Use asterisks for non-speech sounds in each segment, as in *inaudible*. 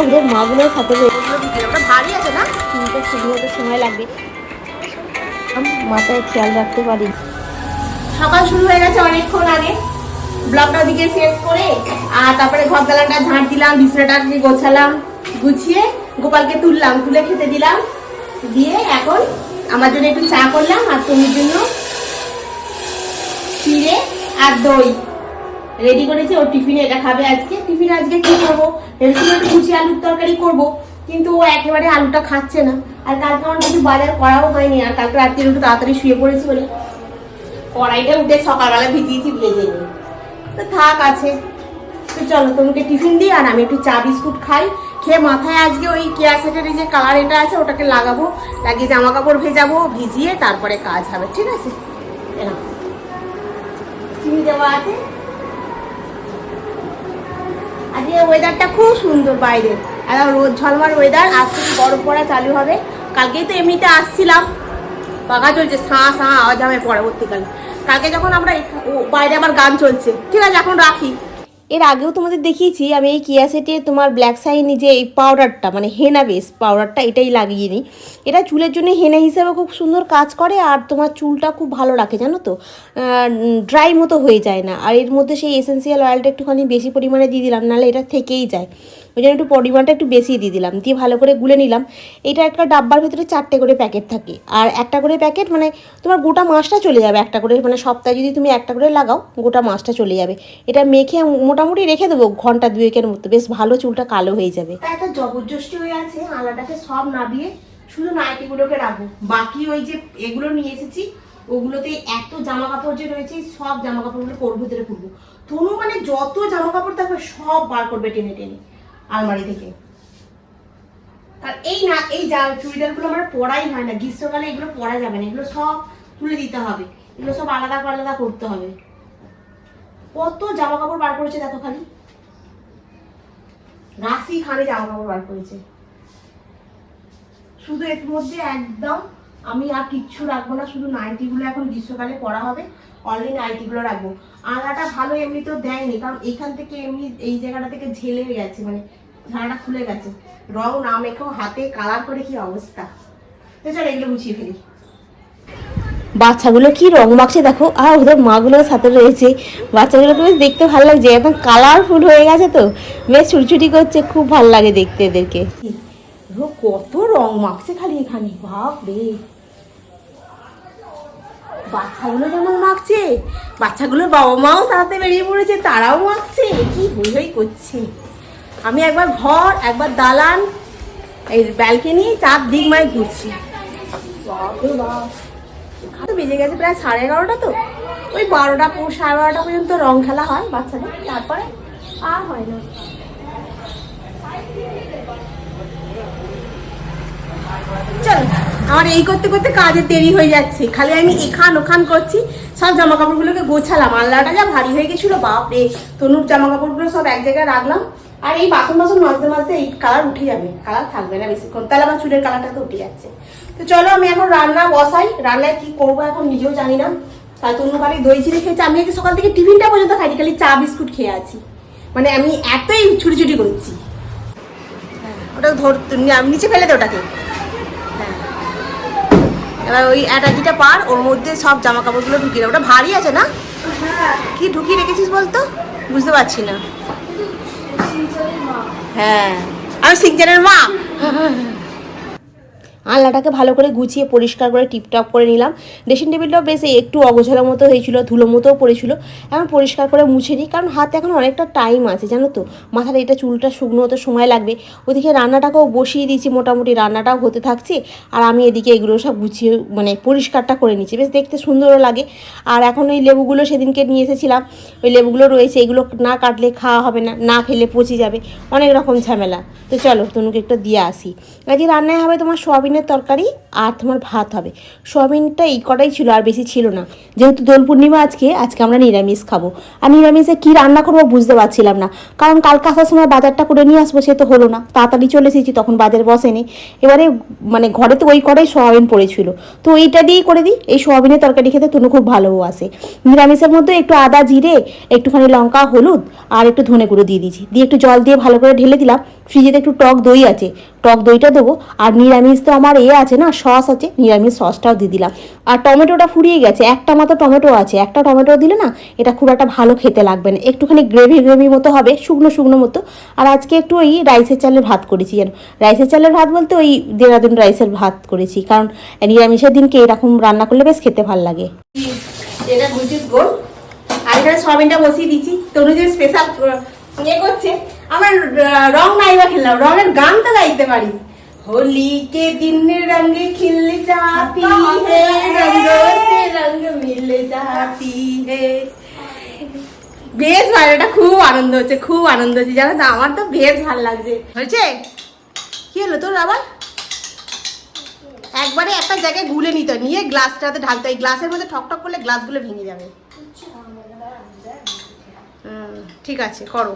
ওগুলো মাগুলোর সাথে ভারী আছে না? হতে সময় লাগবে। মাথায় খেয়াল রাখতে পারি। সকাল শুরু হয়ে গেছে অনেকক্ষণ আগে। ব্লগটা ওদিকে শেষ করে, আর তারপরে ঘর দালানটা ঝাঁট দিলাম, বিছানাটাকে গোছালাম, গুছিয়ে গোপালকে তুললাম, তুলে খেতে দিলাম। দিয়ে এখন আমার জন্য একটু চা করলাম, আর তোমার জন্য চিড়ে আর দই। রেডি করেছি ওর টিফিনে এটা খাবে আজকে। টিফিনে আজকে কি করব ভেবেছিলাম একটু কুচি আলুর তরকারি করব, কিন্তু ও একেবারে আলুটা খাচ্ছে না। আর কালকে আমার কিছু বাজার করাও হয়নি, আর কালকে রাত্রে একটু তাড়াতাড়ি শুয়ে পড়েছি বলে। কড়াইটা উঠে সকালবেলা ভিজিয়েছি, ভেজে নি তো থাক আছে। তো চলো, তোমাকে টিফিন দিই, আর আমি একটু চা, বিস্কুট খাই। খেয়ে মাথায় আজকে ওই কেয়া সেটের যে কালার এটা আছে, ওটাকে লাগাবো। লাগিয়ে জামা কাপড় ভেজাবো, ভিজিয়ে তারপরে কাজ হবে, ঠিক আছে? এরকম। চিনি দেওয়া আছে? আজকে ওয়েদারটা খুব সুন্দর বাইরে। একদম রোদ ঝলমার ওয়েদার আজ থেকে বরফ পড়া চালু হবে। কালকেই তো এমনিতে আসছিলাম। পাকা চলছে, সাঁ সাঁ, আওয়াজ হবে পরবর্তীকালে। কালকে যখন আমরা বাইরে আবার গান চলছে। ঠিক আছে, এখন রাখি। এর আগেও তোমাদের দেখিয়েছি, আমি এই কিয়াসেটে তোমার ব্ল্যাক সাইনি যে এই পাউডারটা মানে হেনা বেস পাউডারটা এটাই লাগিয়ে নিই। এটা চুলের জন্য হেনা হিসাবে খুব সুন্দর কাজ করে, আর তোমার চুলটা খুব ভালো রাখে, জানো তো? ড্রাই মতো হয়ে যায় না। আর এর মধ্যে সেই এসেন্সিয়াল অয়েলটা একটুখানি বেশি পরিমাণে দিয়ে দিলাম, নাহলে এটা থেকেই যায়। ওই জন্য একটু পরিমাণটা একটু বেশি দিয়ে দিলাম, দিয়ে ভালো করে গুলে নিলাম। এটা একটা ডাব্বার ভিতরে চারটে করে প্যাকেট থাকে। আর একটা করে প্যাকেট মানে তোমার গোটা মাছটা চলে যাবে একটা করে মানে সপ্তাহে যদি তুমি একটা করে লাগাও, গোটা মাছটা চলে যাবে। এটা মেখে মোটামুটি রেখে দেবো ঘণ্টা দুয়েকের মতো, বেশ ভালো চুলটা কালো হয়ে যাবে। একটা জবরদস্তি হয়ে আছে আলাটাকে সব নাবিয়ে শুধু নাইটিগুলোকে রাখব। বাকি ওই যে এগুলো নিয়ে এসেছি, ওগুলোতে এত জামা কাপড় যে রয়েছে, সব জামা কাপড়গুলো কোর ভিতরে করব তনু মানে যত জামা কাপড় থাকবে, সব বার করবে টেনে টেনে। আলমারি থেকে। আর এই না, এই যা চুড়িদারগুলো আমার পরাই হয় না, গ্রীষ্মকালে এগুলো পরা যাবে না, এগুলো সব তুলে দিতে হবে। এগুলো সব আলাদা আলাদা করতে হবে। কত জামা কাপড় বার করেছে দেখো খালি। রাশি খানে জামা কাপড় বার করেছে। শুধু এর মধ্যে একদম আমি আর কিচ্ছু রাখব না, শুধু নাইটিগুলো এখন গ্রীষ্মকালে পরা হবে অনলি নাইটিগুলো রাখব। আলাটা ভালো এমনি তো দেয়নি, কারণ এখান থেকে এমনি এই জায়গাটা থেকে ঝেলে গেছে মানে ঝাড়াটা খুলে গেছে। রং না মেখেও হাতে কালার করে কি অবস্থা? চল এগুলো গুছিয়ে ফেলি। বাচ্চাগুলো কি রং মাখছে দেখো? আর ওদের মাগুলোর সাথে রয়েছে। বাচ্চাগুলো তো বেশ দেখতে ভালো লাগছে এখন কালারফুল হয়ে গেছে তো। বেশ ছুটছুটি করছে খুব ভালো লাগে দেখতে এদেরকে। কত রং মাখছে খালি এখানে বাপ রে বাচ্চাগুলো যেমন মাখছে বাচ্চাগুলোর বাবা মাও তাড়াতে বেরিয়ে পড়েছে তারাও মাখছে কি হই হই করছে। আমি একবার ঘর, একবার দালান, এই ব্যালকনি, চার দিক মায় ঘুরছি। তো বেজে গেছে প্রায় সাড়ে এগারোটা তো। ওই বারোটা সাড়ে বারোটা পর্যন্ত রং খেলা হয় বাচ্চাদের। তারপরে আর হয় না। চল, আমার এই করতে করতে কাজে দেরি হয়ে যাচ্ছে। খালি আমি এখান ওখান করছি। সব জামা কাপড়গুলোকে গোছালাম। আল্লাহটা যা ভারী হয়ে গেছিল, বাপরে। তনুর জামা কাপড়গুলো সব এক জায়গায় রাখলাম। আর এই বাসন বাসন মাজতে মাজতে এই কালার উঠে যাবে কালার থাকবে না বেশিক্ষণ। তাহলে আমার চুলের কালারটা তো উঠে যাচ্ছে। তো চলো আমি এখন রান্না বসাই। রান্নায় কি করব এখন নিজেও জানি না। তাই তনু খালি দই চিড়ে খেয়েছি। আমি আজকে সকাল থেকে টিফিনটা পর্যন্ত খাইনি খালি চা বিস্কুট খেয়ে আছি। মানে আমি এতই ছুটি ছুটি করছি ওটা ধর নিচে ফেলে দে ওটাকে। হ্যাঁ। এবার ওই অ্যাটাচিটা পার ওর মধ্যে সব জামা কাপড়গুলো ঢুকিয়ে ওটা ভারী আছে না? কি ঢুকিয়ে রেখেছিস বলতো? বুঝতে পারছি না। হ্যাঁ আমি সিকজানের মা আলনাটাকে ভালো করে গুছিয়ে পরিষ্কার করে টিপটপ করে নিলাম। ড্রেসিং টেবিলটাও বেশ একটু অগোছালো মতো হয়েছিল, ধুলো মতোও পড়েছিল। এখন পরিষ্কার করে মুছে নিই, কারণ হাতে এখন অনেকটা টাইম আছে, জানো তো? মাথার এটা চুলটা শুকনো হতে সময় লাগবে। ওদিকে রান্নাটাকেও বসিয়ে দিয়েছি, মোটামুটি রান্নাটাও হতে থাকছে। আর আমি এদিকে এগুলো সব গুছিয়ে মানে পরিষ্কারটা করে নিচ্ছি বেশ দেখতে সুন্দরও লাগে। আর এখন ওই লেবুগুলো সেদিনকে নিয়ে এসেছিলাম। ওই লেবুগুলো রয়েছে, এগুলো না কাটলে খাওয়া হবে না না খেলে পচে যাবে। অনেক রকম ঝামেলা। তো চলো, তনুকে একটু দিয়ে আসি। আজকে রান্নায় হবে তোমার সোয়াবিন সোয়াবিনের তরকারি আর তোমার ভাত হবে। সোয়াবিনটা এই কটাই ছিল আর বেশি ছিল না। যেহেতু দোল পূর্ণিমা আজকে আজকে আমরা নিরামিষ খাব। আর নিরামিষে কী রান্না করব বুঝতে পারছিলাম না। কারণ কালকে আসার সময় বাজারটা করে নিয়ে আসব সে তো হলো না। তাড়াতাড়ি চলে এসেছি, তখন বাজার বসেনি এবারে মানে ঘরে তো ওই কটাই সোয়াবিন পড়েছিল। তো এইটা দিয়েই করে দিই। এই সোয়াবিনের তরকারি খেতে তনু খুব ভালোবাসে নিরামিষের মধ্যে একটু আদা, জিরে, একটুখানি লঙ্কা, হলুদ আর একটু ধনে গুঁড়ো দিয়ে দিয়েছি। দিয়ে একটু জল দিয়ে ভালো করে ঢেলে দিলাম। ফ্রিজেতে একটু টক দই আছে। টক দইটা দেবো। আর নিরামিষ তো আমার এ আছে না, সস আছে, নিরামিষ সসটাও দিয়ে দিলাম। আর টমেটোটা ফুরিয়ে গেছে, একটা মাত্র টমেটো আছে, একটা টমেটো দিলে না এটা খুব একটা ভালো খেতে লাগবে না। একটুখানি গ্রেভি গ্রেভি মতো হবে, শুকনো শুকনো মতো। আর আজকে একটু ওই রাইসের চালের ভাত করেছি যেন রাইসের চালের ভাত বলতে ওই দেরাদুন রাইসের ভাত করেছি, কারণ নিরামিষের দিনকে এরকম রান্না করলে বেশ খেতে ভালো লাগে। এটা গোল আর এখানে সয়াবিনটা বসিয়ে দিচ্ছি। তনু যে স্পেশাল ইয়ে করছে আমার আহ, রং নাই বা খেললাম রঙের গান তো গাইতে পারি होली के दिन रंग खिल जाती है रंगों से रंग मिल जाती है বেশ ভালো এটা খুব আনন্দ হচ্ছে খুব আনন্দ হচ্ছে জানো তো আমার তো বেশ ভালো লাগছে হয়েছে কি হলো তোর আবার একবারে একটা জায়গায় গুলে নিতে হয়, নিয়ে গ্লাসটাতে ঢালতে হয়। এই গ্লাসের মধ্যে ঠক ঠক করলে গ্লাসগুলো ভেঙে যাবে ঠিক আছে করো।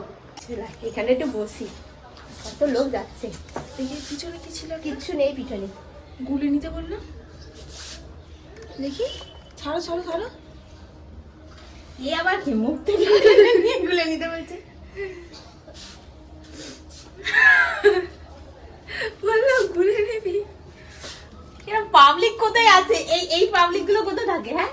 এখানে একটু বসি। কত লোক যাচ্ছে। দেখি পিছনে কি ছিল? কিচ্ছু নেই পিছনে। গুলি নিতে বলল? দেখি। ছাড়ো ছাড়ো ছাড়ো। এ আবার কি মুখ থেকে নিয়ে গুলে নিতে বলছে। বলল গুলে নিবি। এরকম পাবলিক কোথায় আছে? এই এই পাবলিকগুলো কোথায় থাকে হ্যাঁ?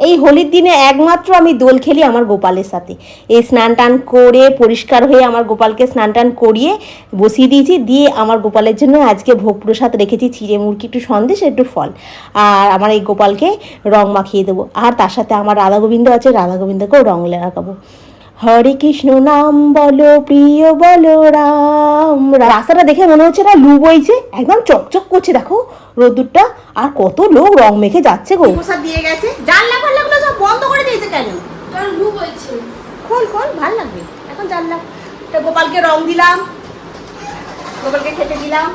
এই হোলির দিনে একমাত্র আমি দোল খেলি আমার গোপালের সাথে। এই স্নান টান করে, পরিষ্কার হয়ে আমার গোপালকে স্নান টান করিয়ে বসিয়ে দিয়েছি, দিয়ে আমার গোপালের জন্য আজকে ভোগ প্রসাদ রেখেছি, চিড়ে মুরগি একটু সন্দেশ, একটু ফল। আর আমার এই গোপালকে রং মাখিয়ে দেবো। আর তার সাথে আমার রাধা গোবিন্দ আছে, রাধা গোবিন্দকেও রং লাগাবো হরে কৃষ্ণ নাম বলো প্রিয় বলো রাম রাস্তাটা দেখে মনে হচ্ছে না লু বইছে। একদম চকচক করছে দেখো। রোদ্দুরটা আর কত লোক রং মেখে যাচ্ছে গো। প্রসাদ দিয়ে গেছে। জানলা ফাল্লা গুলো সব বন্ধ করে দিয়েছে কেন? কারণ লু বলছে খোল খোল ভালো লাগবে। এখন জানলা। তো গোপালকে রং দিলাম। গোপালকে খেতে দিলাম।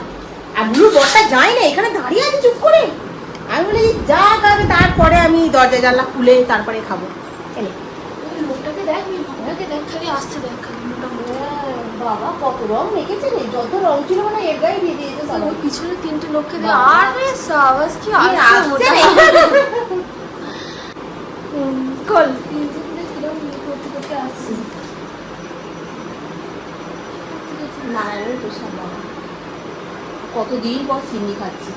আর ব্লু বরটা যায় না এখানে দাঁড়িয়ে আছে চুপ করে। আমি বলি যা খাবে তারপরে আমি দরজা জানলা খুলে তারপরে খাব। এনে। ওই লোকটাকে দেখ ওই লোকটাকে দেখ খালি আসছে দেখ খালি মোটামুটি। বাবা কত রং মেখেছে রে যত রং ছিল মানে এর গায়ে দিয়ে দিয়েছে আর ওই পিছনে তিনটে লোককে দেখ আরে সাবাস কি কি আসছে। আসছে কল। তিনজন দেখ ইয়ে করতে করতে আসছে। নারায়ণের প্রসাদ বাবা কতদিন পর সিন্নি খাচ্ছি?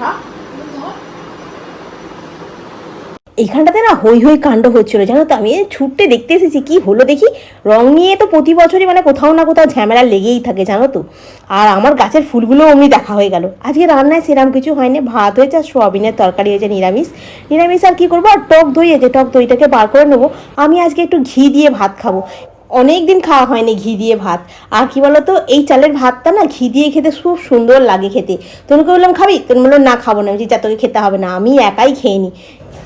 হ্যাঁ ধর এইখানটাতে না হই হই কাণ্ড হচ্ছিল জানো তো? আমি ছুটতে দেখতে এসেছি কি হলো দেখি? রং নিয়ে তো প্রতি বছরই মানে কোথাও না কোথাও ঝামেলা লেগেই থাকে জানো তো? আর আমার গাছের ফুলগুলো অমনি দেখা হয়ে গেল। আজকে রান্নায় সেরকম কিছু হয়নি ভাত হয়েছে আর সোয়াবিনের তরকারি হয়েছে নিরামিষ। নিরামিষ আর কি করব? আর টক দই আছে টক দইটাকে বার করে নেব। আমি আজকে একটু ঘি দিয়ে ভাত খাব। অনেক দিন খাওয়া হয়নি ঘি দিয়ে ভাত। আর কি বলতো এই চালের ভাতটা না ঘি দিয়ে খেতে খুব সুন্দর লাগে খেতে। তনুকে বললাম খাবি? তুমি বলল না খাব না। বলছি, যা তোকে খেতে হবে না। আমি একাই খেয়ে নিই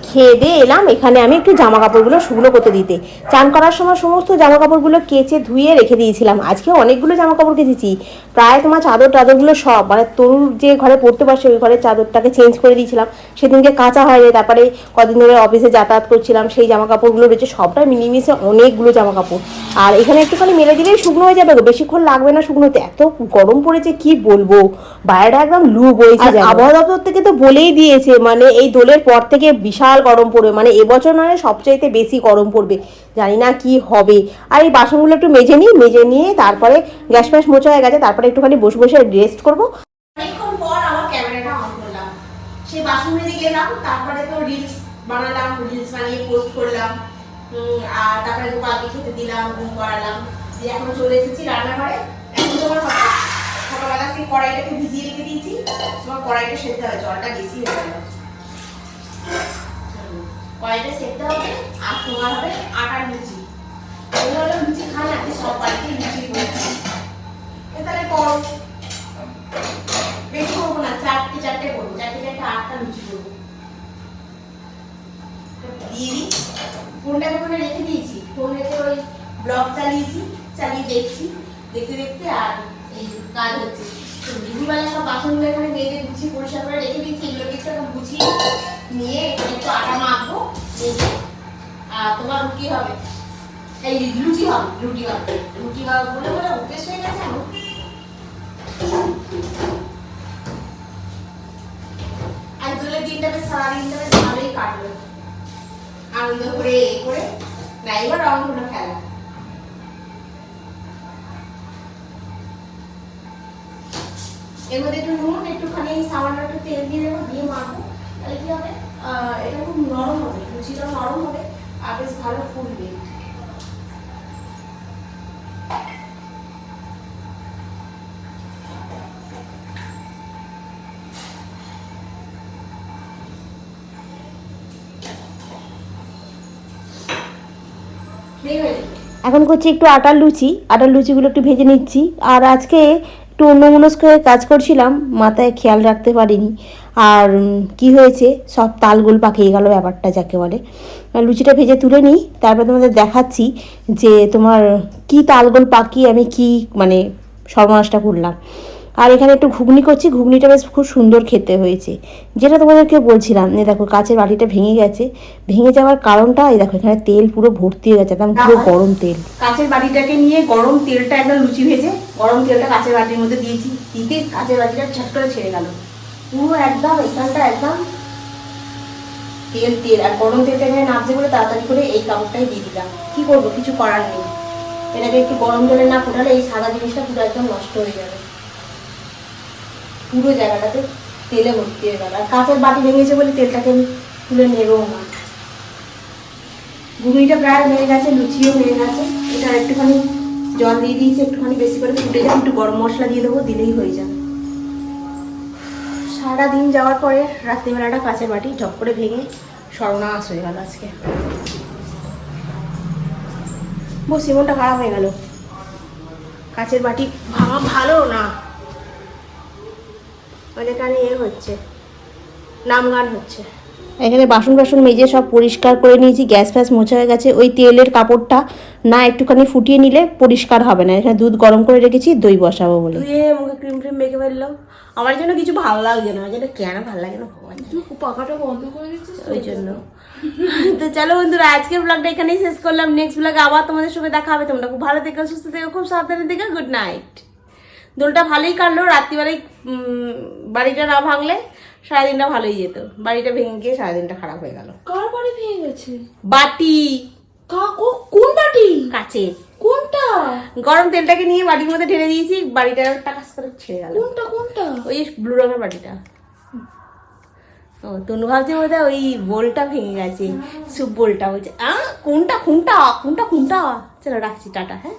খেয়ে দিয়ে এলাম। এখানে আমি একটু জামা কাপড়গুলো শুকনো করতে দিতে। চান করার সময় সমস্ত জামা কাপড়গুলো কেচে ধুয়ে রেখে দিয়েছিলাম। আজকে অনেকগুলো জামা কাপড় কেচেছি। প্রায় তোমার চাদর টাদরগুলো সব মানে তরুর যে ঘরে পড়তে পারছে ওই ঘরের চাদরটাকে চেঞ্জ করে দিয়েছিলাম। সেদিনকে কাঁচা হয়নি তারপরে কদিন ধরে অফিসে যাতায়াত করছিলাম। সেই জামা কাপড়গুলো রয়েছে সবটা মিনিমিশে অনেকগুলো জামা কাপড় আর এখানে একটুখানি মেলে দিলেই শুকনো হয়ে যাবে বেশিক্ষণ লাগবে না শুকনোতে। এত গরম পড়েছে কি বলব? বাইরেটা একদম লু বইছে আবহাওয়া দপ্তর থেকে তো বলেই দিয়েছে মানে এই দোলের পর থেকে বিশাল গরম পড়বে মানে এবছর মানে সবচাইতে বেশি গরম পড়বে, জানি না কি হবে। আর এই বাসনগুলো একটু মেজে নিই, মেজে নিয়ে তারপরে গ্যাস ফ্যাস মোছা হয়ে গেছে, তারপরে একটুখানি বসে বসে রেস্ট করব। কড়াইটা সেদ্ধ হয়, জলটা বেশি হয়ে গেল। কড়াইটা সেদ্ধ হবে, আর তোমার হবে আটার লুচি। আমি হলো লুচি খাই না সব বাড়িতে লুচি করছি। তাহলে করো। বেশি করব না, চারটে চারটে করব, চারটে চারটে আটটা লুচি করব। দিয়ে দিই। ফোনটাকে ফোনে রেখে দিয়েছি। ফোন রেখে ওই ব্লগ চালিয়েছি, চালিয়ে দেখছি। দেখতে দেখতে আর এই কাজ হচ্ছে। দুপুরবেলা সব বাসনগুলো এখানে মেজে গুছিয়ে পরিষ্কার করে রেখে দিচ্ছি এগুলোকে একটু এখন গুছিয়ে নিয়ে একটু আটা মাখবো আর তোমার কি হবে। এই রুটি হবে রুটি হবে। রুটি হবে বলে বলে অভ্যেস হয়ে গেছে এখন। সারাদিনটা ভালোই কাটলো। আনন্দ করে এ করে, না, এবার খেলা। এর মধ্যে একটু নুন, একটুখানি সামান্য একটু তেল দিয়ে দেবো, দিয়ে তাহলে কি হবে? এটা খুব নরম হবে নরম হবে, আর বেশ ভালো ফুলবে। এখন করছি একটু আটার লুচি। আটার লুচিগুলো একটু ভেজে নিচ্ছি। আর আজকে একটু অন্যমনস্ক হয়ে কাজ করছিলাম, মাথায় খেয়াল রাখতে পারিনি। আর কি হয়েছে? সব তালগোল পাকিয়ে গেল ব্যাপারটা, যাকে বলে। লুচিটা ভেজে তুলে নিই, তারপর তোমাদের দেখাচ্ছি যে তোমার কি তালগোল পাকিয়ে আমি কি মানে সর্বনাশটা করলাম। আর এখানে একটু ঘুগনি করছি ঘুগনিটা বেশ খুব সুন্দর খেতে হয়েছে। যেটা তোমাদেরকে বলছিলাম যে দেখো কাঁচের বাটিটা ভেঙে গেছে ভেঙে যাওয়ার কারণটা এই দেখো এখানে তেল পুরো ভর্তি হয়ে গেছে একদম পুরো গরম তেল। কাঁচের বাটিটাকে নিয়ে গরম তেলটা একদম লুচি ভেজে গরম তেলটা কাঁচের বাটির মধ্যে দিয়েছি দিতে কাঁচের বাটিটা ছট করে ছেড়ে গেল। পুরো একদম এখানটা একদম তেল তেল আর গরম তেলটা এখানে নামছে বলে তাড়াতাড়ি করে এই কাপড়টাই দিয়ে দিলাম। কি করব? কিছু করার নেই। এটাকে একটু গরম জলে না ফোটালে এই সাদা জিনিসটা পুরো একদম নষ্ট হয়ে যাবে। পুরো জায়গাটাতে তেলে ভর্তি হয়ে গেল। আর কাঁচের বাটি ভেঙেছে বলে তেলটাকে আমি তুলে নেবও না। ঘুগনিটা প্রায় হয়ে গেছে, লুচিও হয়ে গেছে। এটা একটুখানি জল দিয়ে দিয়েছি, একটুখানি বেশি করে ফুটে যাবে একটু গরম মশলা দিয়ে দেবো, দিলেই হয়ে যাবে। সারা দিন যাওয়ার পরে রাত্রিবেলাটা কাঁচের বাটি ঝপ করে ভেঙে সর্বনাশ হয়ে গেল আজকে। বসে মনটা খারাপ হয়ে গেল? কাঁচের বাটি ভাঙা ভালো না? অনেকখানি এ হচ্ছে নাম গান হচ্ছে। এখানে বাসন বাসন মেজে সব পরিষ্কার করে নিয়েছি গ্যাস ফ্যাস মোছা হয়ে গেছে। ওই তেলের কাপড়টা না একটুখানি ফুটিয়ে নিলে পরিষ্কার হবে না। এখানে দুধ গরম করে রেখেছি দই বসাবো বলে। মুখে ক্রিম ট্রিম মেখে ফেললাম আমার জন্য কিছু ভালো লাগছে না আমার জন্য কেন ভালো লাগে না ভগবান বন্ধ করে দিচ্ছিস? ওই জন্য। *laughs* তো চলো বন্ধুরা আজকের ব্লগটা এখানেই শেষ করলাম। নেক্সট ব্লগে আবার তোমাদের সঙ্গে দেখা হবে। তোমরা খুব ভালো থেকো সুস্থ থেকো খুব সাবধানে থেকো। গুড নাইট দোলটা ভালোই কাটলো রাত্রিবেলায় বাড়িটা না ভাঙলে সারাদিনটা ভালোই যেত। বাড়িটা ভেঙে গিয়ে সারাদিনটা খারাপ হয়ে গেল। কার বাড়ি ভেঙে গেছে? বাটি। কা কোন বাটি? কাছে। কোনটা? গরম তেলটাকে নিয়ে বাটির মধ্যে ঢেলে দিয়েছি বাড়িটা টাকাস করে ছেড়ে গেল। কোনটা কোনটা? ওই ব্লু রঙের বাটিটা। ও তনু ভাবছে বোধ ওই বোলটা ভেঙে গেছে সুপ বোলটা বলছে আ কোনটা কোনটা কোনটা কোনটা? চলো রাখছি টাটা হ্যাঁ?